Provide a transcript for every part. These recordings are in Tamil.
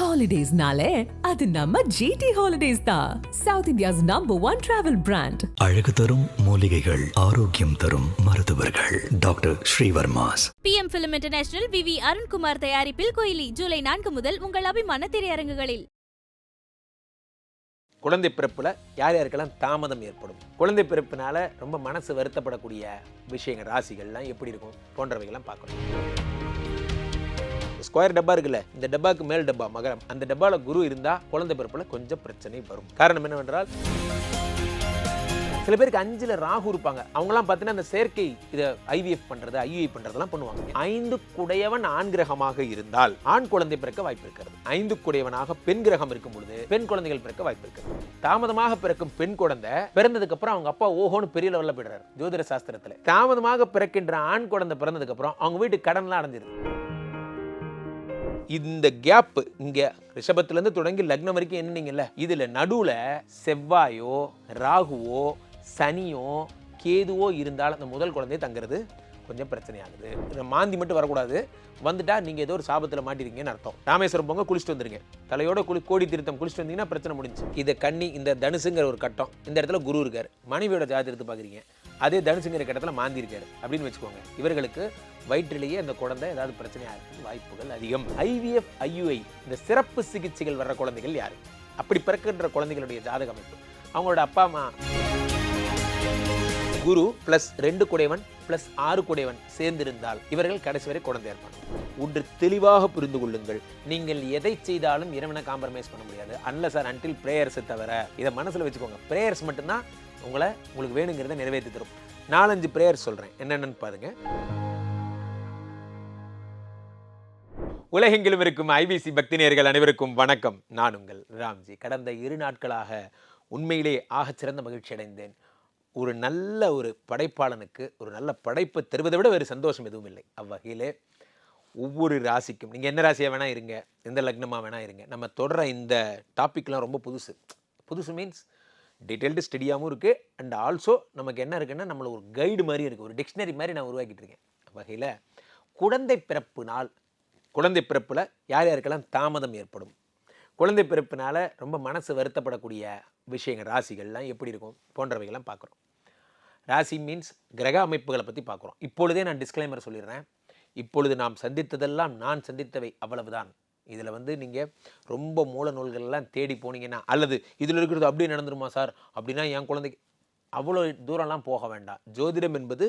ஹாலிடேஸ்னாலே அது நம்ம ஜிடி ஹாலிடேஸ் தான் south India's number one travel brand அழகு தரும் மூலிகைகள் ஆரோக்கியம் தரும் மருத்துவர்கள். Doctor Srivarma's. PM film international V V Arunkumar தயாரிப்பில் கோயிலி ஜூலை நான்கு முதல் உங்கள் அபிமான திரையரங்குகளில். குழந்தை பிறப்புல யார் யாருக்கெல்லாம் தாமதம் ஏற்படும்? குழந்தை பிறப்புனால ரொம்ப மனசு வருத்தப்படக்கூடிய விஷயங்கள் ராசிகள்லாம் எப்படி இருக்கும்? போன்றவைகள்லாம் பார்க்கணும் ஸ்கொயர் டப்பா இருக்குல்ல இந்த டப்பாக்கு மேல் டப்பா மகரம். அந்த டப்பால குரு இருந்தா குழந்தை பிறப்புல கொஞ்சம் பிரச்சனை வரும். காரணம் என்னவென்றால் சில பேருக்கு அஞ்சுல ராகு இருப்பாங்க. அவங்கலாம் பார்த்தீங்கன்னா அந்த செயற்கை இதை ஐவிஎஃப் பண்றது ஐயுஐ பண்றதெல்லாம் பண்ணுவாங்க. ஐந்து குடையவன் ஆண் கிரகமாக இருந்தால் ஆண் குழந்தை பிறக்க வாய்ப்பு இருக்கிறது. ஐந்து குடையவனாக பெண் கிரகம் இருக்கும் பொழுது பெண் குழந்தைகள் பிறக்க வாய்ப்பு இருக்கிறது. தாமதமாக பிறக்கும் பெண் குழந்தை பிறந்ததுக்கு அப்புறம் அவங்க அப்பா ஓஹோன்னு பெரிய லெவலில் போயிடுறாரு ஜோதிட சாஸ்திரத்துல. தாமதமாக பிறக்கின்ற ஆண் குழந்தை பிறந்ததுக்கு அப்புறம் அவங்க வீட்டுக்கு கடன்லாம் அடைஞ்சிருது. இந்த கேப் இங்க ரிஷபத்துலேருந்து தொடங்கி லக்னம் வரைக்கும் என்னீங்கல்ல இதுல நடுவுல செவ்வாயோ ராகுவோ சனியோ கேதுவோ இருந்தால் அந்த முதல் குழந்தை தங்குறது கொஞ்சம் பிரச்சனையாகுது. இந்த மாந்தி மட்டும் வரக்கூடாது. வந்துட்டா நீங்கள் ஏதோ ஒரு சாபத்தில் மாட்டிருக்கீங்கன்னு அர்த்தம். ராமேஸ்வரம் போங்க குளிச்சுட்டு வந்துருங்க. தலையோட குளி கோடி திருத்தம் குளிச்சுட்டு வந்தீங்கன்னா பிரச்சனை முடிஞ்சு இது கண்ணி இந்த தனுசுங்கிற ஒரு கட்டம் இந்த இடத்துல குரு இருக்கார். மனைவியோட ஜாதகிரத்தை பார்க்குறீங்க. அதே தனுசுங்கிற கட்டத்தில் மாந்தி இருக்காரு. அப்படின்னு வச்சுக்கோங்க. இவர்களுக்கு வயிற்றிலேயே அந்த குழந்தை ஏதாவது பிரச்சனையாக இருக்கு வாய்ப்புகள் அதிகம். ஐவிஎஃப் ஐயுஐ இந்த சிறப்பு சிகிச்சைகள் வர்ற குழந்தைகள் யாரு? அப்படி பிறக்கின்ற குழந்தைகளுடைய ஜாதக அமைப்பு. அவங்களோட அப்பா அம்மா. குரு பிளஸ் ரெண்டு குடைவன் பிளஸ் ஆறு குடைவன் சேர்ந்திருந்தால் இவர்கள் கடைசி வரை குழந்தை இருப்பாங்க. ஒன்று தெளிவாக புரிந்து கொள்ளுங்கள். நீங்கள் எதை செய்தாலும் இறைவனை காம்ப்ரமைஸ் பண்ண முடியாது. அன்ல சார் அன்டில் பிரேயர்ஸை தவிர இதை மனசில் வச்சுக்கோங்க. பிரேயர்ஸ் மட்டும்தான் உங்களை உங்களுக்கு வேணுங்கிறத நிறைவேற்றி தரும். நாலஞ்சு பிரேயர் சொல்கிறேன் என்னென்னு பாருங்க. உலகெங்கிலும் இருக்கும் ஐபிசி பக்தி நேர்கள் அனைவருக்கும் வணக்கம். நான் உங்கள் ராம்ஜி. கடந்த இரு நாட்களாக உண்மையிலே ஆகச்சிறந்த மகிழ்ச்சி அடைந்தேன் ஒரு நல்ல ஒரு படைப்பாளனுக்கு ஒரு நல்ல படைப்பை தருவதை விட வேறு சந்தோஷம் எதுவும் இல்லை. அவ்வகையிலே ஒவ்வொரு ராசிக்கும் நீங்கள் என்ன ராசியாக வேணால் இருங்க எந்த லக்னமாக வேணால் இருங்க நம்ம தொடர இந்த டாப்பிக்லாம் ரொம்ப புதுசு. புதுசு மீன்ஸ் டீட்டெயில்டு ஸ்டடியாகவும் இருக்குது அண்ட் ஆல்சோ நமக்கு என்ன இருக்குன்னா நம்மளை ஒரு கைடு மாதிரி இருக்குது ஒரு டிக்ஷனரி மாதிரி நான் உருவாக்கிட்டு இருக்கேன். வகையில் குழந்தை பிறப்பு நாள் குழந்தை பிறப்பில் யார் யாருக்கெல்லாம் தாமதம் ஏற்படும்? குழந்தை பிறப்பினால் ரொம்ப மனசு வருத்தப்படக்கூடிய விஷயங்கள் ராசிகள்லாம் எப்படி இருக்கும்? போன்றவைகள்லாம் பார்க்குறோம். ராசி மீன்ஸ் கிரக அமைப்புகளை பற்றி பார்க்குறோம். இப்பொழுதே நான் டிஸ்க்ளைமர் சொல்லிடுறேன். இப்பொழுது நாம் சந்தித்ததெல்லாம் நான் சந்தித்தவை அவ்வளவுதான். இதில் வந்து நீங்கள் ரொம்ப மூல நூல்கள்லாம் தேடி போனீங்கன்னா அல்லது இதில் இருக்கிறது அப்படியே நடந்துருமா சார்? அப்படின்னா என் குழந்தைக்கு அவ்வளோ தூரம்லாம் போக வேண்டாம். ஜோதிடம் என்பது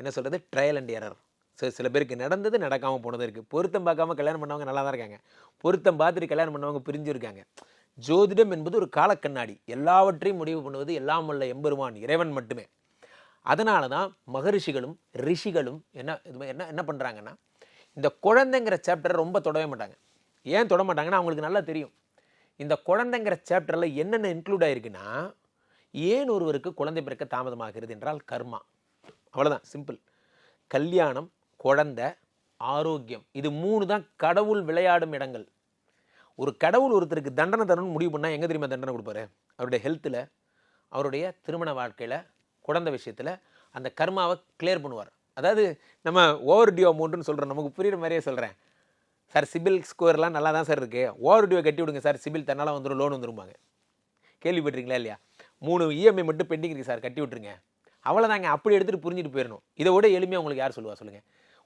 என்ன சொல்கிறது ட்ரையல் அண்ட் எரர் சார் சில பேருக்கு நடந்தது நடக்காமல் போனது இருக்குது பொருத்தம் பார்க்காம கல்யாணம் பண்ணவங்க நல்லா தான் இருக்காங்க. பொருத்தம் பார்த்துட்டு கல்யாணம் பண்ணவங்க பிரிஞ்சிருக்காங்க. ஜோதிடம் என்பது ஒரு காலக்கண்ணாடி. எல்லாவற்றையும் முடிவு பண்ணுவது எல்லாம் வல்ல எம்பெருமான் இறைவன் மட்டுமே. அதனால தான் மகரிஷிகளும் ரிஷிகளும் என்ன இது என்ன என்ன பண்ணுறாங்கன்னா இந்த குழந்தைங்கிற சாப்டரை ரொம்ப தொடவே மாட்டாங்க. ஏன் தொட மாட்டாங்கன்னா அவங்களுக்கு நல்லா தெரியும். இந்த குழந்தைங்கிற சாப்டரில் என்னென்ன இன்க்ளூட் ஆயிருக்குன்னா ஏன் ஒருவருக்கு குழந்தை பிறக்க தாமதமாகிறது என்றால் கர்மா. அவ்வளோதான் சிம்பிள் கல்யாணம் குழந்தை ஆரோக்கியம். இது மூணு தான் கடவுள் விளையாடும் இடங்கள். ஒரு கடவுள் ஒருத்தருக்கு தண்டனை தரணும்னு முடிவு பண்ணால் எங்கே தெரியுமா தண்டனை கொடுப்பாரு? அவருடைய ஹெல்த்தில் அவருடைய திருமண வாழ்க்கையில் குழந்தை விஷயத்தில் அந்த கர்மாவை கிளியர் பண்ணுவார். அதாவது நம்ம ஓவர் டியூ அமௌண்ட்டுன்னு சொல்கிறோம் நமக்கு புரியுற மாதிரியே சொல்கிறேன் சார் சிபில் ஸ்கோர்லாம் நல்லா தான் சார் இருக்குது ஓவர் டியூ கட்டி விடுங்க சார் சிபில் தன்னால் வந்துடும் லோன் வந்துருமாங்க கேள்விப்பட்டிருக்கீங்களா இல்லையா? மூணு இஎம்ஐ மட்டும் பெண்டிங் இருக்குது சார் கட்டி விட்ருங்க அவ்வளோதாங்க அப்படி எடுத்துகிட்டு புரிஞ்சுட்டு போயிடணும் இதை விட எளிமையாக உங்களுக்கு யார் சொல்லுவா சொல்லுங்கள்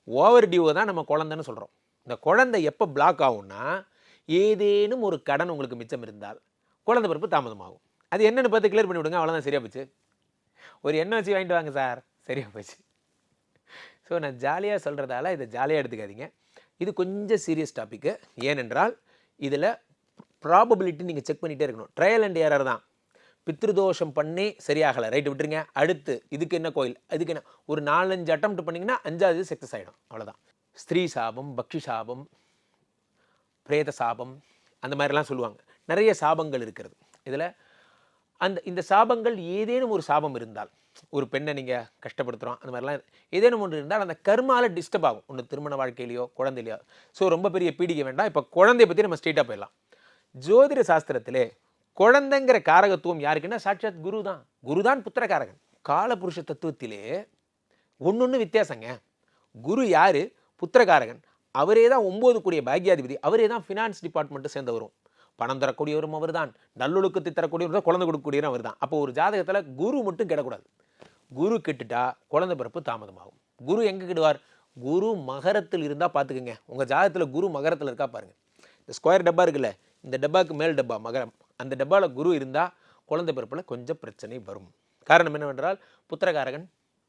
ஓவர் டியூவை தான் நம்ம குழந்தைன்னு சொல்கிறோம் இந்த குழந்தை எப்போ பிளாக் ஆகும்னா ஏதேனும் ஒரு கடன் உங்களுக்கு மிச்சம் இருந்தால் குழந்தை பிறப்பு தாமதமாகும். அது என்னென்னு பார்த்து கிளியர் பண்ணி விடுங்க. அவ்வளோதான் சரியாக போச்சு. ஒரு எண்ணெய் வச்சு வாங்கிட்டு வாங்க சார். சரியாக போச்சு. ஸோ நான் ஜாலியாக சொல்கிறதால இதை ஜாலியாக எடுத்துக்காதீங்க. இது கொஞ்சம் சீரியஸ் டாப்பிக்கு ஏனென்றால் இதில் ப்ராபபிலிட்டி நீங்கள் செக் பண்ணிகிட்டே இருக்கணும். ட்ரையல் அண்ட் ஏரர் தான். பித்ருதோஷம் பண்ணி சரியாகலை. ரைட்டு விட்டுருங்க. அடுத்து இதுக்கு என்ன கோயில்? அதுக்கு என்ன? ஒரு நாலஞ்சு அட்டம் பண்ணிங்கன்னா அஞ்சாவது சக்ஸஸ் ஆகிடும் அவ்வளோதான் ஸ்திரீ சாபம் பக்ஷி சாபம் பிரேத சாபம் அந்த மாதிரிலாம் சொல்லுவாங்க. நிறைய சாபங்கள் இருக்கிறது. இதில் அந்த இந்த சாபங்கள் ஏதேனும் ஒரு சாபம் இருந்தால் ஒரு பெண்ணை நீங்கள் கஷ்டப்படுத்துகிறோம் அந்த மாதிரிலாம் ஏதேனும் ஒன்று இருந்தால் அந்த கர்மாவில் டிஸ்டர்ப் ஆகும். ஒன்று திருமண வாழ்க்கையிலையோ குழந்தையிலையோ. ஸோ ரொம்ப பெரிய பீடிக்க வேண்டாம். இப்போ குழந்தைய பற்றி நம்ம ஸ்ட்ரெயிட்டாக போயிடலாம். ஜோதிட சாஸ்திரத்திலே குழந்தைங்கிற காரகத்துவம் யாருக்குன்னா சாட்சாத் குரு தான் குரு தான் புத்திரகாரகன். காலபுருஷ தத்துவத்திலே ஒன்று ஒன்று வித்தியாசங்க. குரு யார்? புத்திரகாரகன். அவரே தான் ஒம்பது கூடிய பாக்யாதிபதி அவரே தான் ஃபினான்ஸ் டிபார்ட்மெண்ட்டு சேர்ந்தவரும். பணம் தரக்கூடியவரும் அவர் தான் நல்லொழுக்கத்தை தரக்கூடியவர் தான் குழந்தை கொடுக்கக்கூடியவரும் அவர் தான் அப்போ ஒரு ஜாதகத்தில் குரு மட்டும் கெடக்கூடாது. குரு கெட்டுட்டா குழந்தை பிறப்பு தாமதமாகும். குரு எங்கே கெடுவார்? குரு மகரத்தில் இருந்தால் பார்த்துக்குங்க உங்கள் ஜாதகத்தில் குரு மகரத்தில் இருக்கா பாருங்கள் இந்த ஸ்கொயர் டப்பா இருக்குல்ல இந்த டப்பாவுக்கு மேல் டப்பா மகரம் அந்த டப்பாவில் குரு இருந்தால் குழந்தை பிறப்பில் கொஞ்சம் பிரச்சனை வரும். காரணம் என்னவென்றால் புத்திரகாரகன்.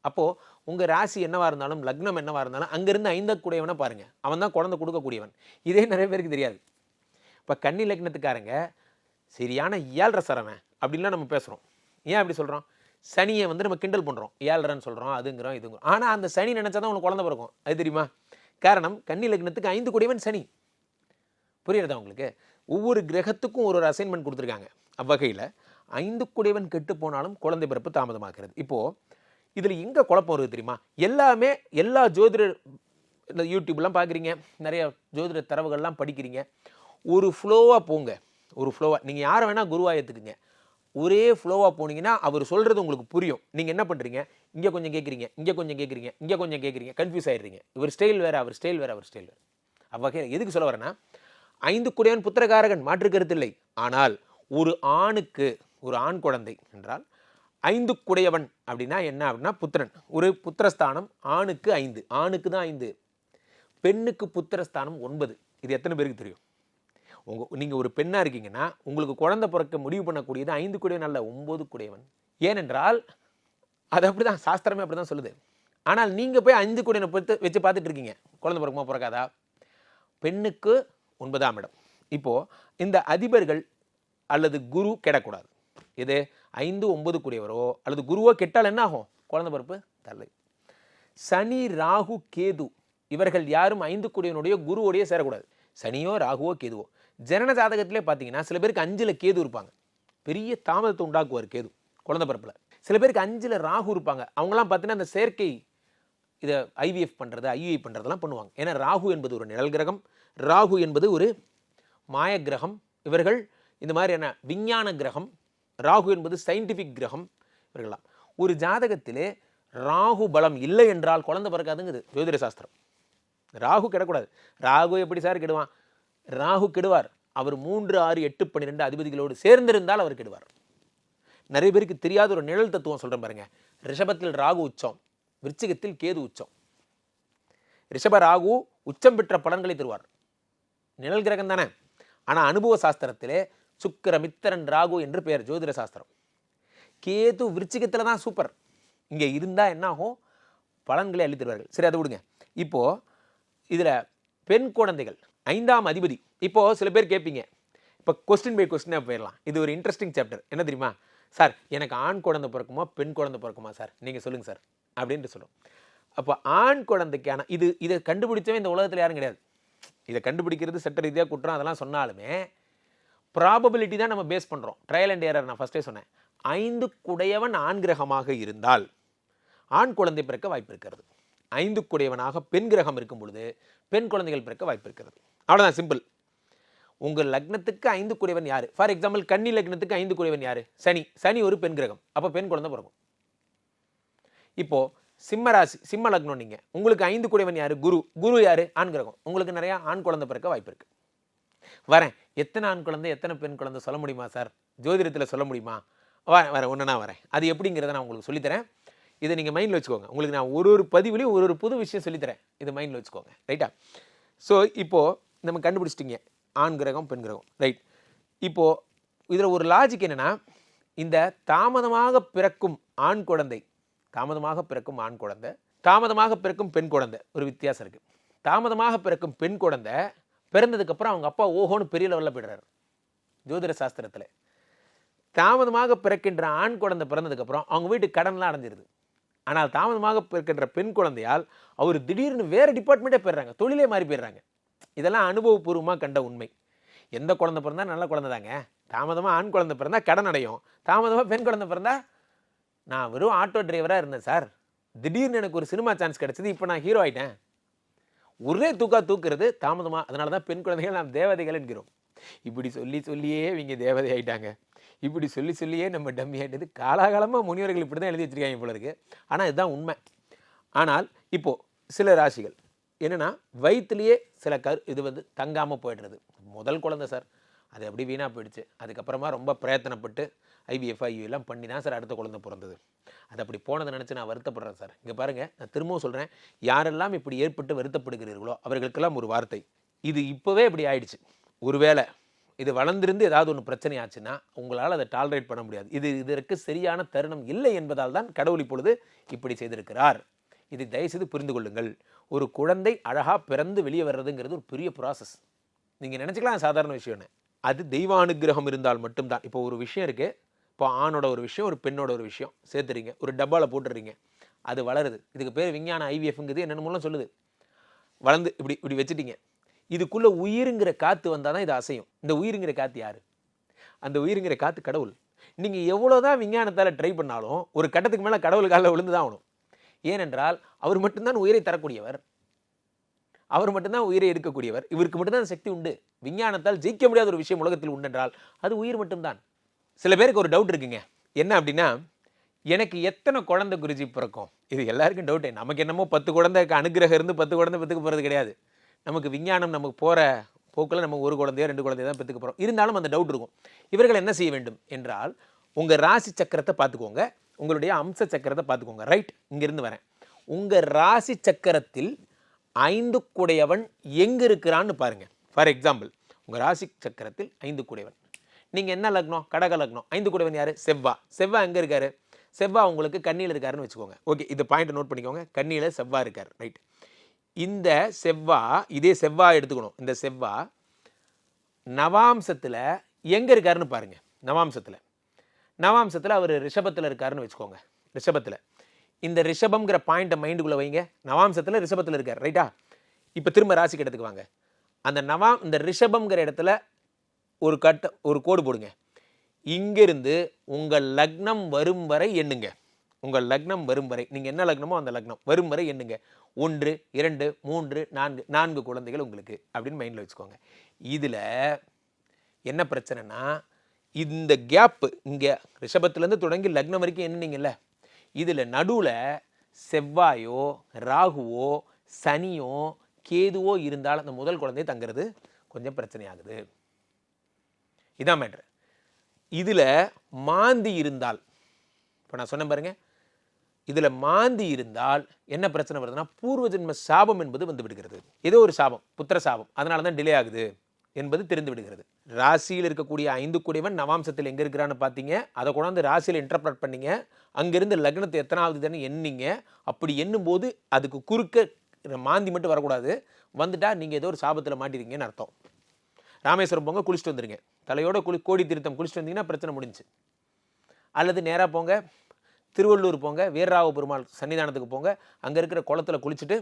அப்போது உங்கள் ராசி என்னவாக இருந்தாலும் லக்னம் என்னவாக இருந்தாலும் அங்கேருந்து ஐந்தக்கூடியவனை பாருங்கள் அவன் தான் குழந்தை கொடுக்கக்கூடியவன். இதே நிறைய பேருக்கு தெரியாது. இப்போ கன்னி லக்னத்துக்காரங்க சரியான ஏழ்ரை சரவன் அப்படின்லாம் நம்ம பேசுகிறோம் ஏன் அப்படி சொல்கிறோம் சனியை வந்து நம்ம கிண்டல் பண்ணுறோம் ஏழ்ரைன்னு சொல்கிறோம் அதுங்கிறோம் இதுங்கிறோம். ஆனால் அந்த சனி நினச்சா தான் உனக்கு குழந்தை பிறக்கும். அது தெரியுமா? காரணம் கன்னி லக்னத்துக்கு ஐந்து கூடியவன் சனி. புரியுறதா உங்களுக்கு? ஒவ்வொரு கிரகத்துக்கும் ஒரு ஒரு அசைன்மெண்ட் கொடுத்துருக்காங்க. அவ்வகையில் ஐந்து குடைவன் கெட்டு போனாலும் குழந்தை பிறப்பு தாமதமாகிறது. இப்போது இதில் எங்கே குழப்பம் வருது தெரியுமா? எல்லாமே எல்லா ஜோதிடர் இந்த யூடியூப்லாம் பார்க்குறீங்க. நிறைய ஜோதிட தரவுகள்லாம் படிக்கிறீங்க. ஒரு ஃப்ளோவாக போங்க. ஒரு ஃப்ளோவாக நீங்கள் யாரை வேணால் குருவாக ஏற்றுக்குங்க ஒரே ஃப்ளோவாக போனீங்கன்னா அவர் சொல்கிறது உங்களுக்கு புரியும். நீங்கள் என்ன பண்ணுறீங்க இங்கே கொஞ்சம் கேட்குறீங்க இங்கே கொஞ்சம் கேட்குறீங்க இங்கே கொஞ்சம் கேட்குறீங்க கன்ஃபியூஸ் ஆயிடுறீங்க. இவர் ஸ்டைல் வேறு அவர் ஸ்டைல் வேறு அவர் ஸ்டைல் வேறு. அவ்வகையில் எதுக்கு சொல்ல வரேன்னா ஐந்து குடையவன் புத்திரகாரகன் மாற்று கருத்தில்லை ஆனால் ஒரு ஆணுக்கு ஒரு ஆண் குழந்தை என்றால் ஐந்து குடையவன் அப்படின்னா என்ன அப்படின்னா புத்திரன். ஒரு புத்திரஸ்தானம் ஆணுக்கு ஐந்து. ஆணுக்கு தான் ஐந்து. பெண்ணுக்கு புத்திரஸ்தானம் ஒன்பது. இது எத்தனை பேருக்கு தெரியும்? உங்கள் நீங்கள் ஒரு பெண்ணாக இருக்கீங்கன்னா உங்களுக்கு குழந்தை பிறக்க முடிவு பண்ணக்கூடியது ஐந்து குடையவன் அல்ல ஒம்பது குடையவன். ஏனென்றால் அது அப்படி தான் சாஸ்திரமே அப்படி தான் சொல்லுது. ஆனால் நீங்கள் போய் ஐந்து குடையனை பொறுத்து வச்சு பார்த்துட்டு இருக்கீங்க. குழந்தை பிறக்குமா பிறக்காதா? பெண்ணுக்கு ஒன்பதாம் இடம். இப்போது இந்த அதிபர்கள் அல்லது குரு கெடக்கூடாது. இது ஐந்து ஒன்பது கூடியவரோ அல்லது குருவோ கெட்டால் என்ன ஆகும்? குழந்தை பிறப்பு தள்ளு. சனி ராகு கேது. இவர்கள் யாரும் ஐந்து கூடியவனுடைய குருவோடைய சேரக்கூடாது. சனியோ ராகுவோ கேதுவோ. ஜனன ஜாதகத்திலே பார்த்தீங்கன்னா சில பேருக்கு அஞ்சில் கேது இருப்பாங்க. பெரிய தாமதத்தை உண்டாக்குவார் கேது குழந்தை பிறப்பில். சில பேருக்கு அஞ்சில் ராகு இருப்பாங்க. அவங்களாம் பார்த்தீங்கன்னா அந்த செயற்கை இதை ஐவிஎஃப் பண்ணுறது ஐயுஐ பண்ணுறதெல்லாம் பண்ணுவாங்க. ஏன்னா ராகு என்பது ஒரு நிழல் கிரகம். ராகு என்பது ஒரு மாய கிரகம். இவர்கள் இந்த மாதிரியான விஞ்ஞான கிரகம். ராகு என்பது சயின்டிஃபிக் கிரகம். இவர்களாம் ஒரு ஜாதகத்திலே ராகு பலம் இல்லை என்றால் குழந்தை பிறக்காதுங்குது. ஜோதிட சாஸ்திரம். ராகு கெடக்கூடாது. ராகு எப்படி சார் கெடுவான்? ராகு கெடுவார். அவர் மூன்று ஆறு எட்டு பன்னிரெண்டு அதிபதிகளோடு சேர்ந்திருந்தால் அவர் கெடுவார். நிறைய பேருக்கு தெரியாத ஒரு நிழல் தத்துவம் சொல்கிறேன் பாருங்க. ரிஷபத்தில் ராகு உச்சம் விருச்சிகத்தில் கேது உச்சம். ரிஷப ராகு உச்சம் பெற்ற பலன்களை தருவார். நிழல் கிரகம் தானே. ஆனால் அனுபவ சாஸ்திரத்திலே சுக்கிர மித்திரன் ராகு என்று பெயர் ஜோதிட சாஸ்திரம். கேது விருச்சிகத்தில் தான் சூப்பர் இங்கே இருந்தால் என்ன ஆகும் பலன்களை அள்ளித்தருவார்கள் சரி அதை விடுங்க. இப்போது இதில் பெண் குழந்தைகள் ஐந்தாம் அதிபதி. இப்போது சில பேர் கேட்பீங்க இப்போ கொஸ்டின் பை கொஸ்டினாக போயிடலாம். இது ஒரு இன்ட்ரெஸ்டிங் சாப்டர் என்ன தெரியுமா? சார் எனக்கு ஆண் குழந்தை பிறக்குமா பெண் குழந்தை பிறக்குமா சார்? நீங்கள் சொல்லுங்கள் சார். அப்படின்ட்டு சொல்லுவோம் அப்போ ஆண் குழந்தைக்கான இது இதை கண்டுபிடிச்சவே இந்த உலகத்தில் யாரும் கிடையாது. இதை கண்டுபிடிக்கிறது சட்ட ரீதியாக குற்றம் அதெல்லாம் சொன்னாலுமே ப்ராபபிலிட்டி தான் நம்ம பேஸ் பண்ணுறோம் ட்ரையல் அண்ட் ஏரர் நான் ஃபஸ்ட்டே சொன்னேன். ஐந்து குடையவன் ஆண் கிரகமாக இருந்தால் ஆண் குழந்தை பிறக்க வாய்ப்பு இருக்கிறது. ஐந்து குடையவனாக பெண் கிரகம் இருக்கும் பொழுது பெண் குழந்தைகள் பிறக்க வாய்ப்பு இருக்கிறது. அவ்வளோதான் சிம்பிள் உங்கள் லக்னத்துக்கு ஐந்து குடையவன் யார்? ஃபார் எக்ஸாம்பிள் கன்னி லக்னத்துக்கு ஐந்து குடைவன் யார்? சனி. சனி ஒரு பெண் கிரகம். அப்போ பெண் குழந்தை பிறக்கும். இப்போது சிம்ம ராசி சிம்ம லக்னம் நீங்கள் உங்களுக்கு ஐந்து குடைவன் யார்? குரு. குரு யார்? ஆண் கிரகம். உங்களுக்கு நிறையா ஆண் குழந்தை பிறக்க வாய்ப்பு இருக்குது வரேன். எத்தனை ஆண் குழந்தை எத்தனை பெண் குழந்தை சொல்ல முடியுமா சார் ஜோதிடத்தில் சொல்ல முடியுமா? வரேன் வரேன் ஒன்று நான் வரேன். அது எப்படிங்கிறத நான் உங்களுக்கு சொல்லித்தரேன். இதை நீங்கள் மைண்டில் வச்சுக்கோங்க. உங்களுக்கு நான் ஒரு ஒரு பதிவுலையும் ஒரு ஒரு புது விஷயம் சொல்லித்தரேன். இது மைண்டில் வச்சுக்கோங்க. ரைட்டா ஸோ இப்போது நம்ம கண்டுபிடிச்சிட்டிங்க. ஆண் கிரகம் பெண் கிரகம். ரைட் இப்போது இதில் ஒரு லாஜிக் என்னென்னா இந்த தாமதமாக பிறக்கும் ஆண் குழந்தை தாமதமாக பிறக்கும் ஆண் குழந்தை தாமதமாக பிறக்கும் பெண் குழந்தை. ஒரு வித்தியாசம் இருக்குது தாமதமாக பிறக்கும் பெண் குழந்தை பிறந்ததுக்கப்புறம் அவங்க அப்பா ஓஹோன்னு பெரிய லெவலில் போயிடுறாரு. ஜோதிட சாஸ்திரத்தில். தாமதமாக பிறக்கின்ற ஆண் குழந்தை பிறந்ததுக்கப்புறம் அவங்க வீட்டு கடன்லாம் அடைஞ்சிருது. ஆனால் தாமதமாக பிறக்கின்ற பெண் குழந்தையால் அவர் திடீர்னு வேறு டிபார்ட்மெண்ட்டே போயிடுறாங்க தொழிலே மாறி போயிடுறாங்க. இதெல்லாம் அனுபவபூர்வமாக கண்ட உண்மை. எந்த குழந்தை பிறந்தால் நல்ல குழந்தை தாங்க? தாமதமாக ஆண் குழந்தை பிறந்தா கடன் அடையும். தாமதமாக பெண் குழந்தை பிறந்தா நான் வெறும் ஆட்டோ டிரைவராக இருந்தேன் சார் திடீர்னு எனக்கு ஒரு சினிமா சான்ஸ் கிடச்சிது இப்போ நான் ஹீரோ ஆயிட்டேன். ஒரே தூக்கா தூக்குறது தாமதமாக அதனால தான் பெண் குழந்தைகள் நாம் தேவதைகள் என்கிறோம். இப்படி சொல்லி சொல்லியே இவங்க தேவதை ஆயிட்டாங்க. இப்படி சொல்லி சொல்லியே நம்ம டம்மி ஆயிட்டது. காலாகாலமாக முனிவர்கள் இப்படி தான் எழுதி வச்சிருக்காங்க போல இருக்கு. ஆனால் இதுதான் உண்மை. ஆனால் இப்போது சில ராசிகள் என்னென்னா வயிற்றுலேயே சில கரு இது வந்து தங்காமல் போயிடுறது. முதல் குழந்தை சார். அது அப்படி வீணாக போயிடுச்சு. அதுக்கப்புறமா ரொம்ப பிரயத்தனப்பட்டு ஐவிஎஃப் எல்லாம் பண்ணி தான் சார் அடுத்த குழந்தை பிறந்தது. அது அப்படி போனதை நினச்சி நான் வருத்தப்படுறேன் சார். இங்கே பாருங்கள் நான் திரும்பவும் சொல்கிறேன் யாரெல்லாம் இப்படி ஏற்பட்டு வருத்தப்படுகிறீர்களோ அவர்களுக்கெல்லாம் ஒரு வார்த்தை. இது இப்போவே இப்படி ஆயிடுச்சு. ஒருவேளை இது வளர்ந்திருந்து ஏதாவது ஒன்று பிரச்சனை ஆச்சுன்னா உங்களால் அதை டாலரேட் பண்ண முடியாது. இது இதற்கு சரியான தருணம் இல்லை என்பதால் தான் கடவுள் இப்பொழுது இப்படி செய்திருக்கிறார். இதை தயவுசெய்து புரிந்து கொள்ளுங்கள். ஒரு குழந்தை அழகாக பிறந்து வெளியே வர்றதுங்கிறது ஒரு பெரிய ப்ராசஸ் நீங்கள் நினச்சிக்கலாம் சாதாரண விஷயம்னு அது தெய்வானுக்கிரகம் இருந்தால் மட்டும்தான். இப்போ ஒரு விஷயம் இருக்குது இப்போ ஆணோட ஒரு விஷயம் ஒரு பெண்ணோட ஒரு விஷயம். சேர்த்துறீங்க. ஒரு டப்பாவில் போட்டுறீங்க. அது வளருது. இதுக்கு பேர் விஞ்ஞான ஐவிஎஃப்ங்கிறது என்னென்னமோலாம் சொல்லுது. வளர்ந்து இப்படி இப்படி வச்சுட்டீங்க. இதுக்குள்ளே உயிருங்கிற காற்று வந்தால் தான் இது அசையும். இந்த உயிருங்கிற காற்று யார்? அந்த உயிருங்கிற காற்று கடவுள். நீங்கள் எவ்வளோ தான் விஞ்ஞானத்தால் ட்ரை பண்ணாலும் ஒரு கட்டத்துக்கு மேலே கடவுள் காலில் விழுந்து தான் ஆகணும். ஏனென்றால் அவர் மட்டும்தான் உயிரை தரக்கூடியவர். அவர் மட்டும்தான் உயிரை எடுக்கக்கூடியவர். இவருக்கு மட்டும்தான் சக்தி உண்டு. விஞ்ஞானத்தால் ஜெயிக்க முடியாத ஒரு விஷயம் உலகத்தில் உண்டென்றால் அது உயிர் மட்டும்தான். சில பேருக்கு ஒரு டவுட் இருக்குங்க. என்ன அப்படின்னா எனக்கு எத்தனை குழந்தை குருஜி பிறக்கும்? இது எல்லாருக்கும் டவுட்டே நமக்கு என்னமோ பத்து குழந்தைக்கு அனுகிரகம் இருந்து பத்து குழந்தை பத்துக்கு போகிறது கிடையாது. நமக்கு விஞ்ஞானம் நமக்கு போகிற போக்கில் நம்ம ஒரு குழந்தையோ ரெண்டு குழந்தையோ தான் பெற்றுக்க போகிறோம் இருந்தாலும் அந்த டவுட் இருக்கும். இவர்கள் என்ன செய்ய வேண்டும் என்றால் உங்கள் ராசி சக்கரத்தை பார்த்துக்கோங்க. உங்களுடைய அம்ச சக்கரத்தை பார்த்துக்கோங்க. ரைட் இங்கேருந்து வரேன். உங்கள் ராசி சக்கரத்தில் ஐந்து குடையவன் எங்கே இருக்கிறான்னு பாருங்கள் ஃபார் எக்ஸாம்பிள் உங்கள் ராசி சக்கரத்தில் ஐந்து குடையவன் நீங்கள் என்ன லக்னம்? கடக லக்னம். ஐந்து கூடவன் யார்? செவ்வா. செவ்வா எங்கே இருக்காரு? செவ்வா உங்களுக்கு கண்ணியில் இருக்காருன்னு வச்சுக்கோங்க. ஓகே இது பாயிண்ட் நோட் பண்ணிக்கோங்க. கண்ணியில் செவ்வா இருக்கார். ரைட் இந்த செவ்வா இதே செவ்வா எடுத்துக்கணும். இந்த செவ்வா நவாம்சத்தில் எங்கே இருக்காருன்னு பாருங்கள் நவாம்சத்தில். நவாம்சத்தில் அவர் ரிஷபத்தில் இருக்காருன்னு வச்சுக்கோங்க. ரிஷபத்தில். இந்த ரிஷபம்ங்கிற பாயிண்ட்டை மைண்டுக்குள்ளே வைங்க. நவாம்சத்தில் ரிஷபத்தில் இருக்கார் ரைட்டா இப்போ திரும்ப ராசி கிட்டத்துக்கு வாங்க. அந்த நவாம் இந்த ரிஷபம்ங்கிற இடத்துல ஒரு கட்ட ஒரு கோடு போடுங்க. இங்கிருந்து உங்கள் லக்னம் வரும் வரை எண்ணுங்க. உங்கள் லக்னம் வரும் வரை. நீங்கள் என்ன லக்னமோ அந்த லக்னம் வரும் வரை எண்ணுங்க. ஒன்று இரண்டு மூன்று நான்கு நான்கு குழந்தைகள் உங்களுக்கு அப்படின்னு மைண்டில் வச்சுக்கோங்க. இதில் என்ன பிரச்சனைனா இந்த கேப்பு இங்கே ரிஷபத்துலேருந்து தொடங்கி லக்னம் வரைக்கும் என்னன்னீங்கல்ல இதில் நடுவில் செவ்வாயோ ராகுவோ சனியோ கேதுவோ இருந்தால் அந்த முதல் குழந்தை தங்குறது கொஞ்சம் பிரச்சனையாகுது. இதான் மேட்ரு இதில் மாந்தி இருந்தால் இப்போ நான் சொன்னேன் பாருங்கள் இதில் மாந்தி இருந்தால் என்ன பிரச்சனை வருதுன்னா பூர்வ ஜென்ம சாபம் என்பது வந்து விடுகிறது. ஏதோ ஒரு சாபம் புத்திர சாபம். அதனால தான் டிலே ஆகுது என்பது தெரிந்து விடுகிறது. ராசியில் இருக்கக்கூடிய ஐந்து கூடியவன் நவாம்சத்தில் எங்கே இருக்கிறான்னு பார்த்தீங்க அதை கொண்டாந்து ராசியில் இன்டர்பிரட் பண்ணீங்க. அங்கேருந்து லக்னத்தை எத்தனாவது தானே எண்ணீங்க. அப்படி எண்ணும்போது அதுக்கு குறுக்க மாந்தி மட்டும் வரக்கூடாது. வந்துட்டால் நீங்கள் ஏதோ ஒரு சாபத்தில் மாட்டிருக்கீங்கன்னு அர்த்தம். ராமேஸ்வரம் போங்க குளிச்சுட்டு வந்துருங்க. தலையோட குளி கோடி திருத்தம் குளிச்சுட்டு வந்தீங்கன்னா பிரச்சனை முடிஞ்சு. அல்லது நேராக போங்க திருவள்ளூர் போங்க வீரராவ பெருமாள் சன்னிதானத்துக்கு போங்க. அங்கே இருக்கிற குளத்துல குளிச்சுட்டு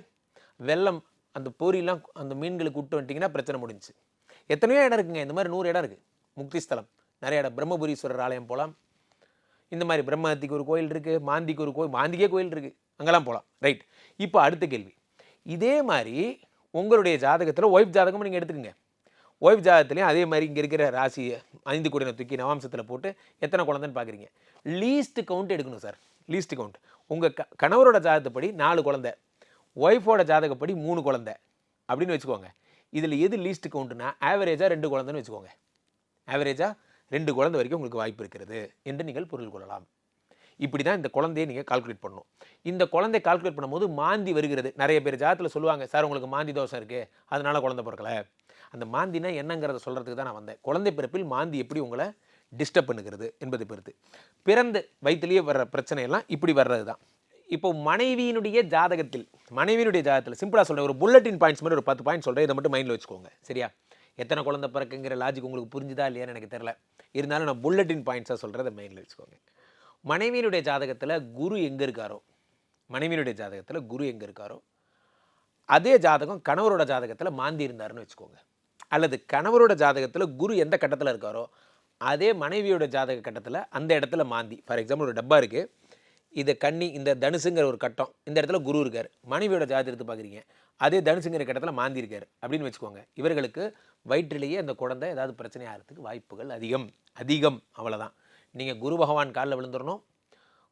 வெள்ளம் அந்த பொரியெல்லாம் அந்த மீன்களுக்கு விட்டு வந்துட்டிங்கன்னா பிரச்சனை முடிஞ்சுச்சு. எத்தனையோ இடம் இருக்குங்க. இந்த மாதிரி நூறு இடம் இருக்குது முக்தி ஸ்தலம். நிறைய இடம். பிரம்மபுரீஸ்வரர் ஆலயம் போகலாம் இந்த மாதிரி பிரம்மஹத்திக்கு ஒரு கோயில் இருக்குது மாந்திக்கு ஒரு கோயில் மாந்திக்கே கோயில் இருக்குது அங்கெல்லாம் போகலாம் ரைட். இப்போ அடுத்த கேள்வி. இதே மாதிரி உங்களுடைய ஜாதகத்தில் ஒய்ஃப் ஜாதகமும் நீங்கள் எடுத்துக்கோங்க. ஓய்வு ஜாதகத்துலேயும் அதே மாதிரி இங்கே இருக்கிற ராசி ஐந்து குடினை தூக்கி நவாம்சத்தில் போட்டு எத்தனை குழந்தைன்னு பார்க்குறீங்க லீஸ்ட் கவுண்ட் எடுக்கணும் சார் லீஸ்ட் கவுண்ட் உங்கள் க கணவரோட ஜாதகப்படி நாலு குழந்தை ஒய்ஃபோட ஜாதகப்படி மூணு குழந்தை அப்படின்னு வச்சுக்கோங்க. இதில் எது லீஸ்ட் கவுண்ட்னா ஆவரேஜாக ரெண்டு குழந்தைன்னு வச்சுக்கோங்க. ஆவரேஜாக ரெண்டு குழந்தை வரைக்கும் உங்களுக்கு வாய்ப்பு இருக்கிறது என்று நீங்கள் பொருள் கொள்ளலாம். இப்படி தான் இந்த குழந்தையை நீங்கள் கால்குலேட் பண்ணணும். இந்த குழந்தை கால்குலேட் பண்ணும்போது மாந்தி வருகிறது. நிறைய பேர் ஜாதத்தில் சொல்லுவாங்க சார் உங்களுக்கு மாந்தி தோஷம் இருக்குது அதனால் குழந்தை பிறக்கல. அந்த மாந்தினா என்னங்கிறத சொல்கிறதுக்கு தான் நான் வந்தேன். குழந்தை பிறப்பில் மாந்தி எப்படி உங்களை டிஸ்டர்ப் பண்ணுகிறது என்பதை பொறுத்து. பிறந்த வயிற்றுலேயே வர்ற பிரச்சனையெல்லாம் இப்படி வர்றது தான் இப்போ மனைவியினுடைய ஜாதகத்தில் மனைவியினுடைய ஜாதகத்தில் சிம்பிளாக சொல்கிறேன் ஒரு புல்லட்டின் பாயிண்ட்ஸ் மாதிரி ஒரு பத்து பாயிண்ட் சொல்கிறேன் இதை மட்டும் மைண்டில் வச்சுக்கோங்க சரியா? எத்தனை குழந்தை பிறக்குங்கிற லாஜிக் உங்களுக்கு புரிஞ்சுதா இல்லையான்னு எனக்கு தெரில இருந்தாலும் நான் புல்லட்டின் பாயிண்ட்ஸாக சொல்கிறத மைண்டில் வச்சுக்கோங்க. மனைவியினுடைய ஜாதகத்தில் குரு எங்கே இருக்காரோ? மனைவியினுடைய ஜாதகத்தில் குரு எங்கே இருக்காரோ? அதே ஜாதகம் கணவரோட ஜாதகத்தில் மாந்தி இருந்தாருன்னு வச்சுக்கோங்க. அல்லது கணவரோட ஜாதகத்தில் குரு எந்த கட்டத்தில் இருக்காரோ அதே மனைவியோட ஜாதக கட்டத்தில் அந்த இடத்துல மாந்தி. ஃபார் எக்ஸாம்பிள் ஒரு டப்பா இருக்குது இது கன்னி இந்த தனுசுங்கிற ஒரு கட்டம் இந்த இடத்துல குரு இருக்கார். மனைவியோட ஜாதகத்தை எடுத்து பார்க்குறீங்க அதே தனுசுங்கிற கட்டத்தில் மாந்தி இருக்கார். அப்படின்னு வச்சுக்கோங்க. இவர்களுக்கு வயிற்றிலேயே அந்த குழந்தை ஏதாவது பிரச்சனை ஆகிறதுக்கு வாய்ப்புகள் அதிகம். அதிகம். அவ்வளோதான் நீங்கள் குரு பகவான் காலில் விழுந்துடணும்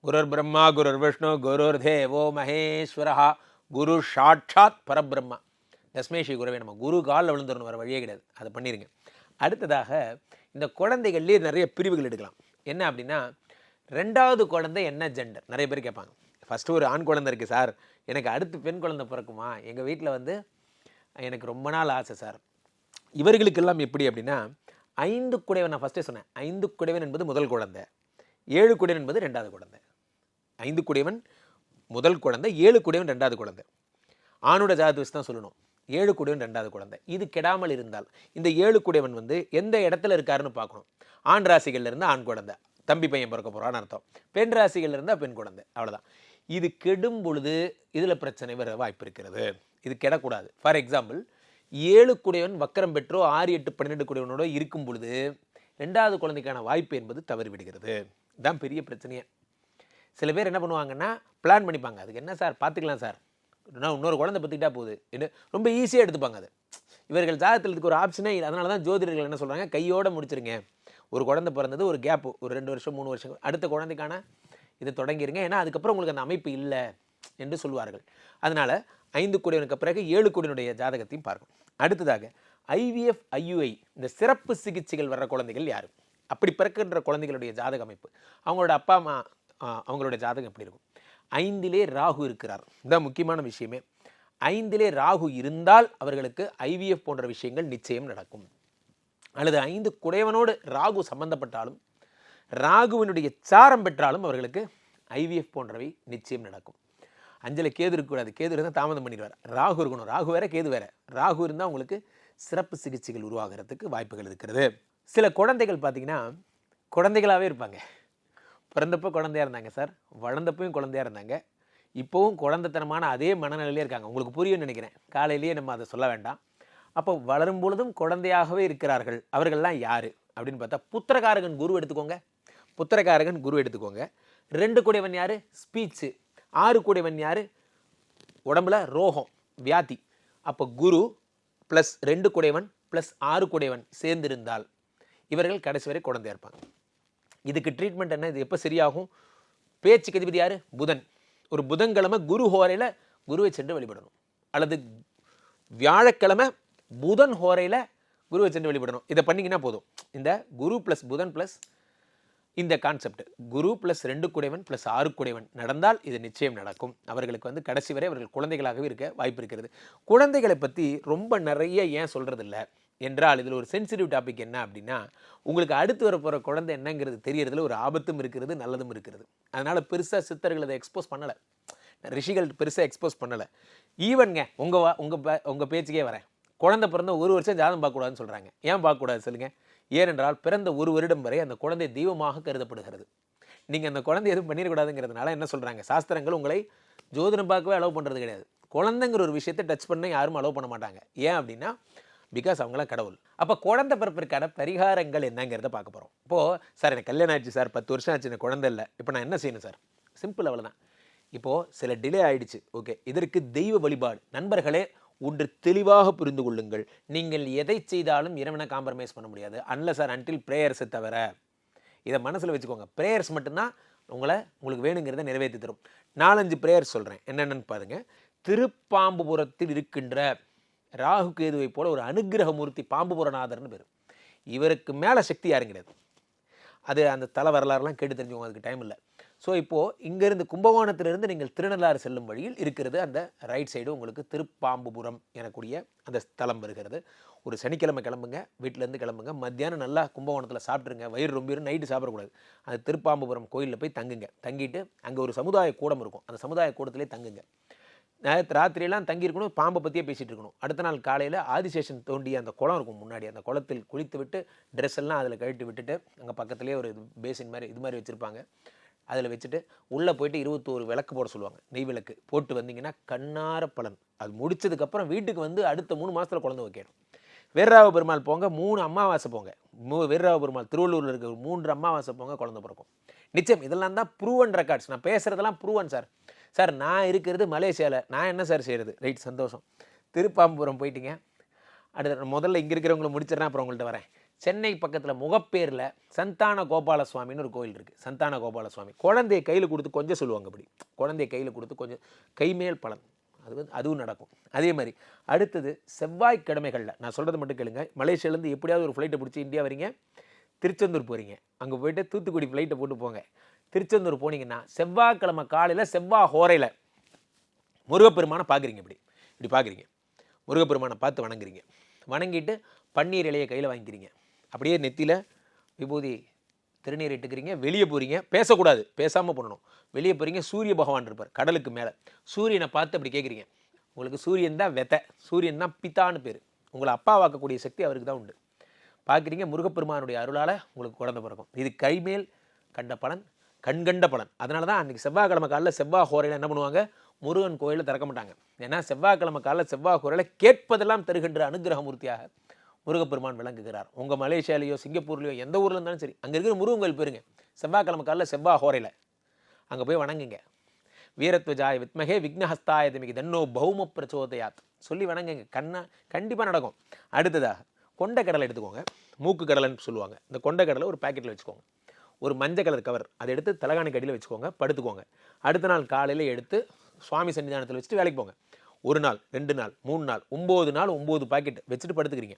குருர் பிரம்மா குருர் விஷ்ணு குருர் தேவோ மகேஸ்வரஹா. குரு சாட்சாத் பரபிரம்மா. தஸ்மேஷி குருவே நம்ம குரு காலில் விழுந்துடணும் வர வழியே கிடையாது. அதை பண்ணிடுங்க அடுத்ததாக இந்த குழந்தைகள்லேயே நிறைய பிரிவுகள் எடுக்கலாம். என்ன அப்படின்னா ரெண்டாவது குழந்தை என்ன ஜெண்டர் நிறைய பேர் கேட்பாங்க. ஃபஸ்ட்டு ஒரு ஆண் குழந்தை இருக்குது சார். எனக்கு அடுத்து பெண் குழந்தை பிறக்குமா? எங்கள் வீட்டில் வந்து எனக்கு ரொம்ப நாள் ஆசை சார். இவர்களுக்கெல்லாம் எப்படி அப்படின்னா ஐந்து குடைவன் நான் ஃபஸ்ட்டே சொன்னேன். ஐந்து குடைவன் என்பது முதல் குழந்தை. ஏழு குடைவன் என்பது ரெண்டாவது குழந்தை. ஐந்து குடைவன் முதல் குழந்தை. ஏழு குடைவன் ரெண்டாவது குழந்தை. ஆணோட ஜாதகத்தை வச்சு தான் சொல்லணும். ஏழு குடைவன் ரெண்டாவது குழந்தை. இது கெடாமல் இருந்தால் இந்த ஏழு குடைவன் வந்து எந்த இடத்துல இருக்காருன்னு பார்க்கணும். ஆண் ராசிகள்ல இருந்து ஆண் குழந்தை. தம்பி பையன் பிறக்க போகிறான்னு அர்த்தம். பெண் ராசிகள்ல இருந்தால் பெண் குழந்தை. அவ்வளோதான் இது கெடும் பொழுது இதில் பிரச்சனை வர வாய்ப்பு இருக்கிறது. இது கெடக்கூடாது. ஃபார் எக்ஸாம்பிள் ஏழு குடையவன் வக்கரம் பெற்றோ ஆறு எட்டு பன்னிரெண்டு குடையவனோட இருக்கும் பொழுது ரெண்டாவது குழந்தைக்கான வாய்ப்பு என்பது தவறிவிடுகிறது இதுதான் பெரிய பிரச்சனையே. சில பேர் என்ன பண்ணுவாங்கன்னா பிளான் பண்ணிப்பாங்க. அதுக்கு என்ன சார்? பார்த்துக்கலாம் சார். நான் இன்னொரு குழந்தை பற்றிக்கிட்டா போகுது என்ன? ரொம்ப ஈஸியாக எடுத்துப்பாங்க அது. இவர்கள் ஜாதகத்தில் இதுக்கு ஒரு ஆப்ஷனே இல்லை. அதனால தான் ஜோதிடர்கள் என்ன சொல்கிறாங்க கையோடு முடிச்சிருங்க. ஒரு குழந்தை பிறந்தது ஒரு கேப்பு ஒரு ரெண்டு வருஷம் மூணு வருஷம் அடுத்த குழந்தைக்கான இதை தொடங்கிருங்க. ஏன்னா அதுக்கப்புறம் உங்களுக்கு அந்த அமைப்பு இல்லை என்று சொல்வார்கள். அதனால் ஐந்து கோடியனுக்கு பிறகு ஏழு கோடியினுடைய ஜாதகத்தையும் பார்க்கணும். அடுத்ததாக ஐவிஎஃப் ஐயுஐ இந்த சிறப்பு சிகிச்சைகள் வர்ற குழந்தைகள் யார்? அப்படி பிறக்கின்ற குழந்தைகளுடைய ஜாதக அமைப்பு. அவங்களோட அப்பா அம்மா அவங்களுடைய ஜாதகம் எப்படி இருக்கும்? ஐந்திலே ராகு இருக்கிறார். இதுதான் முக்கியமான விஷயமே. ஐந்திலே ராகு இருந்தால் அவர்களுக்கு ஐவிஎஃப் போன்ற விஷயங்கள் நிச்சயம் நடக்கும். அல்லது ஐந்து குடையவனோடு ராகு சம்பந்தப்பட்டாலும் ராகுவினுடைய சாரம் பெற்றாலும் அவர்களுக்கு ஐவிஎஃப் போன்றவை நிச்சயம் நடக்கும். அஞ்சலை கேது இருக்கக்கூடாது கேது இருந்தால் தாமதம் பண்ணிடுவார். ராகு இருக்கணும். ராகு வேற கேது வேற. ராகு இருந்தால் உங்களுக்கு சிறப்பு சிகிச்சைகள் உருவாகிறதுக்கு வாய்ப்புகள் இருக்கிறது. சில குழந்தைகள் பார்த்தீங்கன்னா குழந்தைகளாகவே இருப்பாங்க. பிறந்தப்போ குழந்தையா இருந்தாங்க சார். வளர்ந்தப்பையும் குழந்தையா இருந்தாங்க. இப்போவும் குழந்தைத்தனமான அதே மனநிலையிலே இருக்காங்க. உங்களுக்கு புரியும்னு நினைக்கிறேன். காலையிலேயே நம்ம அதை சொல்ல வேண்டாம். அப்போ வளரும் பொழுதும் குழந்தையாகவே இருக்கிறார்கள். அவர்கள்லாம் யார்? அப்படின்னு பார்த்தா புத்திரகாரகன் குரு எடுத்துக்கோங்க. புத்திரகாரகன் குரு எடுத்துக்கோங்க. ரெண்டு கூடியவன் யார்? ஸ்பீச்சு. ஆறு கூடைவன் யார்? உடம்புல ரோகம் வியாதி. அப்போ குரு ப்ளஸ் ரெண்டு குடைவன் ப்ளஸ் ஆறு குடைவன் சேர்ந்திருந்தால் இவர்கள் கடைசி வரை குழந்தையாக இருப்பாங்க. இதுக்கு ட்ரீட்மெண்ட் என்ன? இது எப்போ சரியாகும்? பேச்சுக்கு அதிபதி யார்? புதன். ஒரு புதன்கிழமை குரு ஹோரையில் குருவை சென்று வழிபடணும். அல்லது வியாழக்கிழமை புதன் ஹோரையில் குருவை சென்று வழிபடணும். இதை பண்ணிங்கன்னா போதும். இந்த குரு ப்ளஸ் புதன் ப்ளஸ் இந்த கான்செப்ட் குரு ப்ளஸ் ரெண்டு குடைவன் ப்ளஸ் ஆறு குடைவன் நடந்தால் இது நிச்சயம் நடக்கும். அவர்களுக்கு வந்து கடைசி வரை அவர்கள் குழந்தைகளாகவே இருக்க வாய்ப்பு இருக்கிறது. குழந்தைகளை பற்றி ரொம்ப நிறைய ஏன் சொல்கிறது இல்லை என்றால் இதில் ஒரு சென்சிட்டிவ் டாபிக் என்ன அப்படின்னா உங்களுக்கு அடுத்து வர போகிற குழந்தை என்னங்கிறது தெரியறதுல ஒரு ஆபத்தும் இருக்கிறது நல்லதும் இருக்கிறது. அதனால் பெருசாக சித்தர்கள் அதை எக்ஸ்போஸ் பண்ணலை. ரிஷிகள் பெருசாக எக்ஸ்போஸ் பண்ணலை. ஈவன்ங்க உங்கள் வா உங்கள் உங்கள் பேச்சுக்கே வரேன். குழந்தை பிறந்த ஒரு வருஷம் ஜாதகம் பார்க்கக்கூடாதுன்னு சொல்கிறாங்க ஏன் பார்க்கக்கூடாது சொல்லுங்கள் ஏனென்றால் பிறந்த ஒரு வருடம் வரை அந்த குழந்தை தெய்வமாக கருதப்படுகிறது. நீங்கள் அந்த குழந்தை எதுவும் பண்ணிடக்கூடாதுங்கிறதுனால என்ன சொல்கிறாங்க சாஸ்திரங்கள் உங்களை ஜோதிடம் பார்க்கவே அலோவ் பண்ணுறது கிடையாது. குழந்தைங்கிற ஒரு விஷயத்தை டச் பண்ண யாரும் அலோவ் பண்ண மாட்டாங்க. ஏன் அப்படின்னா பிகாஸ் அவங்களாம் கடவுள். அப்போ குழந்தை பிறப்பிற்கான பரிகாரங்கள் என்னங்கிறத பார்க்க போகிறோம் இப்போது சார் எனக்கு கல்யாணம் ஆச்சு சார் பத்து வருஷம் ஆச்சு எனக்கு குழந்தை இல்லை. இப்போ நான் என்ன செய்யணும் சார் சிம்பிள் அவ்வளோதான் இப்போது சில டிலே ஆயிடுச்சு. ஓகே இதற்கு தெய்வ வழிபாடு. நண்பர்களே ஒன்று தெளிவாக புரிந்து கொள்ளுங்கள். நீங்கள் எதை செய்தாலும் இறைவனை காம்ப்ரமைஸ் பண்ண முடியாது. அன்ல சார் அன்டில் ப்ரேயர்ஸை தவிர. இதை மனசில் வச்சுக்கோங்க. ப்ரேயர்ஸ் மட்டும்தான் உங்களை உங்களுக்கு வேணுங்கிறத நிறைவேற்றி தரும். நாலஞ்சு ப்ரேயர் சொல்கிறேன் என்னென்னு பாருங்கள் திருப்பாம்புபுரத்தில் இருக்கின்ற ராகு கேதுவை போல ஒரு அனுகிரகமூர்த்தி பாம்புபுரநாதர்னு பேர். இவருக்கு மேலே சக்தி யாரும் கிடையாது அது அந்த தலை வரலாறுலாம் கேட்டு தெரிஞ்சுக்கோங்க. அதுக்கு டைம் இல்லை. ஸோ இப்போது இங்கேருந்து கும்பகோணத்திலிருந்து நீங்கள் திருநள்ளாறு செல்லும் வழியில் இருக்கிறது அந்த ரைட் சைடு உங்களுக்கு திருப்பாம்புபுரம் எனக்கூடிய அந்த ஸ்தலம் வருகிறது. ஒரு சனிக்கிழமை கிளம்புங்க வீட்டிலேருந்து கிளம்புங்க. மத்தியானம் நல்லா கும்பகோணத்தில் சாப்பிட்ருங்க வயிறு ரொம்ப நைட்டு சாப்பிடக்கூடாது. அந்த திருப்பாம்புபுரம் கோயிலில் போய் தங்குங்க. தங்கிட்டு அங்கே ஒரு சமுதாய கூடம் இருக்கும். அந்த சமுதாய கூடத்திலே தங்குங்க. நேற்று ராத்திரியெல்லாம் தங்கியிருக்கணும் பாம்பை பற்றியே பேசிகிட்டு இருக்கணும். அடுத்த நாள் காலையில் ஆதிசேஷன் தோண்டிய அந்த குளம் இருக்கும் முன்னாடி. அந்த குளத்தில் குளித்து விட்டு ட்ரெஸ் எல்லாம் அதில் கழட்டி விட்டுட்டு அங்கே பக்கத்துலேயே ஒரு பேசின் மாதிரி இது மாதிரி வச்சுருப்பாங்க. அதில் வச்சுட்டு உள்ளே போயிட்டு இருபத்தோரு விளக்கு போட சொல்லுவாங்க. நெய் விளக்கு போட்டு வந்தீங்கன்னா கண்ணார பலன் அது முடிச்சதுக்கப்புறம் வீட்டுக்கு வந்து அடுத்த மூணு மாதத்தில் குழந்தை வைக்கணும். வீரராவ பெருமாள் போங்க மூணு அமாவாசை போங்க. மூ வீரராவ பெருமாள் திருவள்ளூரில் இருக்கிற மூன்று அமாவாசை போங்க குழந்தை பிறக்கும். நிச்சயம் இதெல்லாம் தான் ப்ரூவன் ரெக்கார்ட்ஸ் நான் பேசுகிறதெல்லாம் ப்ரூவன் சார். சார் நான் இருக்கிறது மலேசியாவில் நான் என்ன சார் செய்கிறது ரைட் சந்தோஷம். திருப்பாம்புரம் போயிட்டீங்க. அடுத்த முதல்ல இங்கே இருக்கிறவங்களை முடிச்சிடறேன் அப்புறம் உங்கள்கிட்ட வரேன். சென்னை பக்கத்தில் முகப்பேரில் சந்தான கோபால சுவாமின்னு ஒரு கோயில் இருக்குது சந்தான கோபால சுவாமி குழந்தைய கையில் கொடுத்து கொஞ்சம் சொல்லுவாங்க அப்படி. குழந்தைய கையில் கொடுத்து கொஞ்சம் கைமேல் பலன். அது வந்து அதுவும் நடக்கும். அதே மாதிரி அடுத்தது செவ்வாய்க்கிழமைகளில் நான் சொல்கிறது மட்டும் கேளுங்க. மலேசியாலேருந்து எப்படியாவது ஒரு ஃப்ளைட்டை பிடிச்சி இந்தியா வரீங்க. திருச்செந்தூர் போகிறீங்க அங்கே போயிட்டு தூத்துக்குடி ஃப்ளைட்டை போட்டு போங்க. திருச்செந்தூர் போனீங்கன்னா செவ்வாய்க்கிழமை காலையில் செவ்வாய் ஹோரையில் முருகப்பெருமானை பார்க்குறீங்க இப்படி. இப்படி பார்க்குறீங்க முருகப்பெருமானை பார்த்து வணங்குறீங்க. வணங்கிட்டு பன்னீர் இலையை கையில் வாங்கிக்கிறீங்க. அப்படியே நெத்தியில் விபூதி திருநீர் இட்டுக்கிறீங்க வெளியே போகிறீங்க பேசக்கூடாது. பேசாமல் பண்ணணும் வெளியே போகிறீங்க சூரிய பகவான் இருப்பார் கடலுக்கு மேலே. சூரியனை பார்த்து அப்படி கேட்குறீங்க உங்களுக்கு சூரியன் தான் வெதை. சூரியன் தான் பித்தான்னு பேர். உங்களை அப்பா வாக்கக்கூடிய சக்தி அவருக்கு தான் உண்டு. பார்க்குறீங்க முருகப்பெருமானுடைய அருளால் உங்களுக்கு குழந்தை பிறக்கும். இது கைமேல் கண்ட பலன் கண்கண்ட பலன். அதனால தான் அன்றைக்கி செவ்வாய்க்கிழமை காலையில் செவ்வாய் ஹோரையில் என்ன பண்ணுவாங்க? முருகன் கோயிலில் திறக்க மாட்டாங்க. ஏன்னா செவ்வாய்க்கிழமை காலையில் செவ்வாய் ஹோரையில் கேட்பதெல்லாம் தருகின்ற அனுகிரகமூர்த்தியாக முருகப்பெருமான் விளங்குகிறார். உங்கள் மலேசியாலேயோ சிங்கப்பூர்லேயோ எந்த ஊரில் இருந்தாலும் சரி அங்கே இருக்கிற முருகன் கோயில் போயிருங்க. செவ்வாய்க்கிழமை காலில் செவ்வாய் ஹோரையில். அங்கே போய் வணங்குங்க. வீரத்வஜாய வித்மகே விக்னஹஸ்தாய திமிகி தன்னோ பௌம பிரச்சோதயாத். சொல்லி வணங்குங்க. கண்ணா கண்டிப்பாக நடக்கும். அடுத்ததாக கொண்ட கடலை எடுத்துக்கோங்க. மூக்கு கடலைன்னு சொல்லுவாங்க. இந்த கொண்ட கடலை ஒரு பாக்கெட்டில் வச்சுக்கோங்க. ஒரு மஞ்சள் கலர் கவர். அதை எடுத்து தலகாணி கடியில் வச்சுக்கோங்க. படுத்துக்கோங்க. அடுத்த நாள் காலையில் எடுத்து சுவாமி சன்னிதானத்தில் வச்சுட்டு வேலைக்கு போங்க. ஒரு நாள் ரெண்டு நாள் மூணு நாள் ஒம்பது நாள் ஒம்பது பாக்கெட் வச்சுட்டு படுத்துக்கிறீங்க.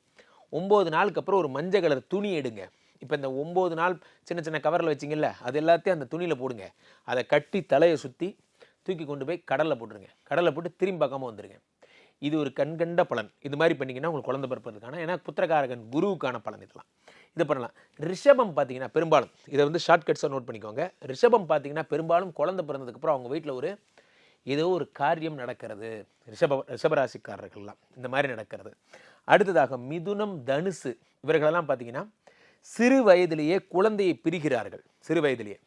ஒம்பது நாளுக்கு அப்புறம் ஒரு மஞ்சள் கலர் துணி எடுங்க. இப்போ இந்த ஒம்பது நாள் சின்ன சின்ன கவரில் வச்சிங்கல்ல அது எல்லாத்தையும் அந்த துணியில் போடுங்க. அதை கட்டி தலையை சுற்றி தூக்கி கொண்டு போய் கடலில் போட்டுருங்க. கடலில் போட்டு திரும்பி பக்கமாக வந்துடுங்க இது ஒரு கண்கண்ட பலன். இது மாதிரி பண்ணிங்கன்னா உங்களுக்கு குழந்தை பிறப்பதுக்கான ஏன்னா புத்திரகாரகன் குருவுக்கான பலன் இதெல்லாம். இது பண்ணலாம். ரிஷபம் பார்த்தீங்கன்னா பெரும்பாலும் இதை வந்து ஷார்ட்கட்ஸாக நோட் பண்ணிக்கோங்க. ரிஷபம் பார்த்தீங்கன்னா பெரும்பாலும் குழந்தை பிறந்ததுக்கப்புறம் அவங்க வீட்டில் ஒரு ஏதோ ஒரு காரியம் நடக்கிறது. ரிஷப ரிஷபராசிக்காரர்கள்லாம். இந்த மாதிரி நடக்கிறது. அடுத்ததாக மிதுனம் தனுசு இவர்களெல்லாம் பார்த்தீங்கன்னா சிறு வயதிலேயே குழந்தையை பிரிகிறார்கள். சிறு வயதிலேயே.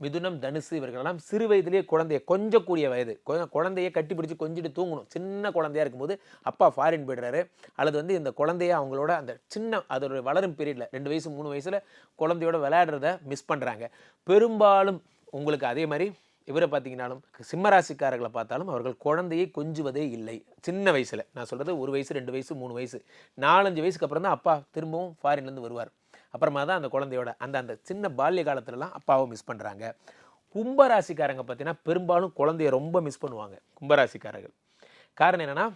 மிதுனம் தனுசு இவர்களெல்லாம் சிறு வயதிலேயே குழந்தைய கொஞ்சக்கூடிய வயது. கொ- குழந்தைய கட்டி பிடிச்சி கொஞ்சிட்டு தூங்கணும். சின்ன குழந்தையா இருக்கும்போது அப்பா ஃபாரின் போயிடுறாரு. அல்லது வந்து இந்த குழந்தைய அவங்களோட அந்த சின்ன அதோட வளரும் பீரியடில் ரெண்டு வயசு மூணு வயசில் குழந்தையோட விளையாடுறத மிஸ் பண்ணுறாங்க பெரும்பாலும் உங்களுக்கு அதே மாதிரி இவரை பார்த்தீங்கன்னாலும் சிம்மராசிக்காரர்களை பார்த்தாலும் அவர்கள் குழந்தையை கொஞ்சுவதே இல்லை. சின்ன வயசில். நான் சொல்கிறது ஒரு வயசு ரெண்டு வயசு மூணு வயசு. நாலஞ்சு வயசுக்கு அப்புறம் தான் அப்பா திரும்பவும் ஃபாரின்லேருந்து வருவார். அப்புறமா தான் அந்த குழந்தையோட அந்த அந்த சின்ன பால்ய காலத்துலலாம் அப்பாவை மிஸ் பண்ணுறாங்க கும்பராசிக்காரங்க பார்த்தீங்கன்னா பெரும்பாலும் குழந்தைய ரொம்ப மிஸ் பண்ணுவாங்க கும்பராசிக்காரர்கள். காரணம் என்னென்னா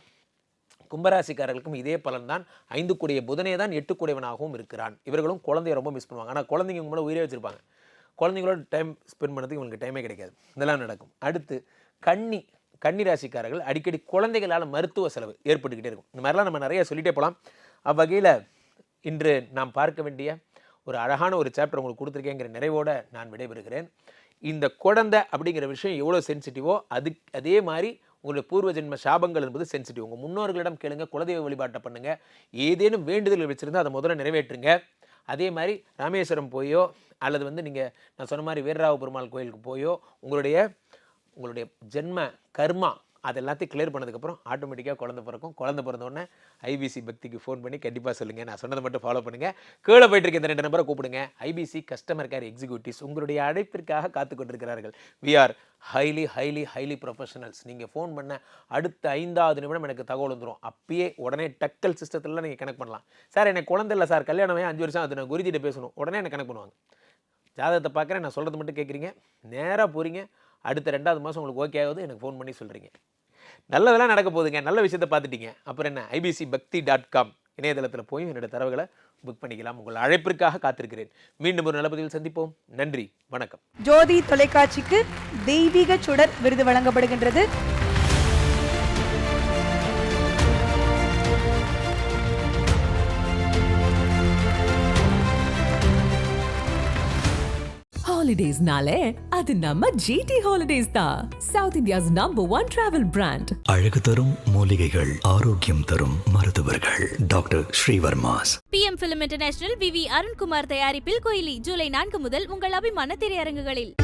கும்பராசிக்காரர்களுக்கும் இதே பலன் தான் ஐந்து கூடிய புதனே தான் எட்டு கூடியவனாகவும் இருக்கிறான். இவர்களும் குழந்தைய ரொம்ப மிஸ் பண்ணுவாங்க. ஆனால் குழந்தைங்க உங்களை உயிரே வச்சுருப்பாங்க. குழந்தைங்களோட டைம் ஸ்பெண்ட் பண்ணுறதுக்கு இவங்களுக்கு டைமே கிடைக்காது. இதெல்லாம் நடக்கும். அடுத்து கன்னி கன்னி ராசிக்காரர்கள் அடிக்கடி குழந்தைகளால் மருத்துவ செலவு ஏற்பட்டுக்கிட்டே இருக்கும். இந்த மாதிரிலாம் நம்ம நிறைய சொல்லிட்டே போகலாம். அவ்வகையில் இன்று நாம் பார்க்க வேண்டிய ஒரு அழகான ஒரு சாப்டர் உங்களுக்கு கொடுத்துருக்கேங்கிற நிறைவோடு நான் விடைபெறுகிறேன். இந்த குழந்தை அப்படிங்கிற விஷயம் எவ்வளோ சென்சிட்டிவோ அது அதே மாதிரி உங்களுடைய பூர்வ ஜென்ம சாபங்கள் என்பது சென்சிட்டிவ் உங்கள் முன்னோர்களிடம் கேளுங்க குலதெய்வ வழிபாட்டை பண்ணுங்கள் ஏதேனும் வேண்டுதல் வச்சுருந்தா அதை முதல்ல நிறைவேற்றுங்க. அதே மாதிரி ராமேஸ்வரம் போயோ அல்லது வந்து நீங்கள் நான் சொன்ன மாதிரி வீரராவ பெருமாள் கோயிலுக்கு போயோ உங்களுடைய உங்களுடைய ஜென்ம கர்மா அது எல்லாத்தையும் கிளியர் பண்ணதுக்கப்புறம் ஆட்டோமேட்டிக்காக குழந்த பிறக்கும். குழந்த பிறந்தோடனே ஐபிசி பக்திக்கு ஃபோன் பண்ணி கண்டிப்பாக சொல்லுங்கள் நான் சொன்னதை மட்டும் ஃபாலோ பண்ணுங்கள் கீழே போயிட்டு இருக்க இந்த ரெண்டு நம்பரை கூப்பிடுங்க. ஐபிசி கஸ்டமர் கேர் எக்ஸிக்யூட்டிவ்ஸ் உங்களுடைய அழைப்பிற்காக காத்து கொண்டிருக்கிறார்கள். We are highly highly highly professionals நீங்கள் ஃபோன் பண்ண அடுத்த ஐந்தாவது நிமிடம் எனக்கு தகவல் வந்துடும் அப்பயே உடனே டக்கல் சிஸ்டத்தில் நீங்கள் கனெக்ட் பண்ணலாம். சார் எனக்கு குழந்தை இல்லை சார். கல்யாணமே அஞ்சு வருஷம் அது நான் குருஜிட்ட பேசணும். உடனே எனக்கு கனெக்ட் பண்ணுவாங்க? ஜாதகத்தை பார்க்குறேன். நான் சொல்கிறது மட்டும் கேட்குறீங்க நேராக போகிறீங்க அடுத்த ரெண்டாவது மாதம் உங்களுக்கு ஓகே ஆகுது. எனக்கு ஃபோன் பண்ணி சொல்கிறீங்க நல்லதெல்லாம் நடக்க போகுதுங்க. நல்ல விஷயத்தை பார்த்துட்டீங்க. அப்புறம் என்ன? ஐபிசி பக்தி டாட் காம் இணையதளத்தில் போய் என்னோட தரவுகளை புக் பண்ணிக்கலாம். உங்கள் அழைப்பிற்காக காத்திருக்கிறேன். மீண்டும் ஒரு நல்லபதிவில் சந்திப்போம். நன்றி. வணக்கம். ஜோதி தொலைக்காட்சிக்கு தெய்வீக சுடர் விருது வழங்கப்படுகின்றது. ஹாலிடேஸ்னாலே அது நம்ம ஜிடி ஹாலிடேஸ் தான் south India's number one travel brand அழகு தரும் மூலிகைகள் ஆரோக்கியம் தரும் மருத்துவர்கள். Doctor Srivarma's. PM film international V V Arunkumar தயாரிப்பில் கோயிலி ஜூலை நான்கு முதல் உங்கள் அபிமான திரையரங்குகளில்.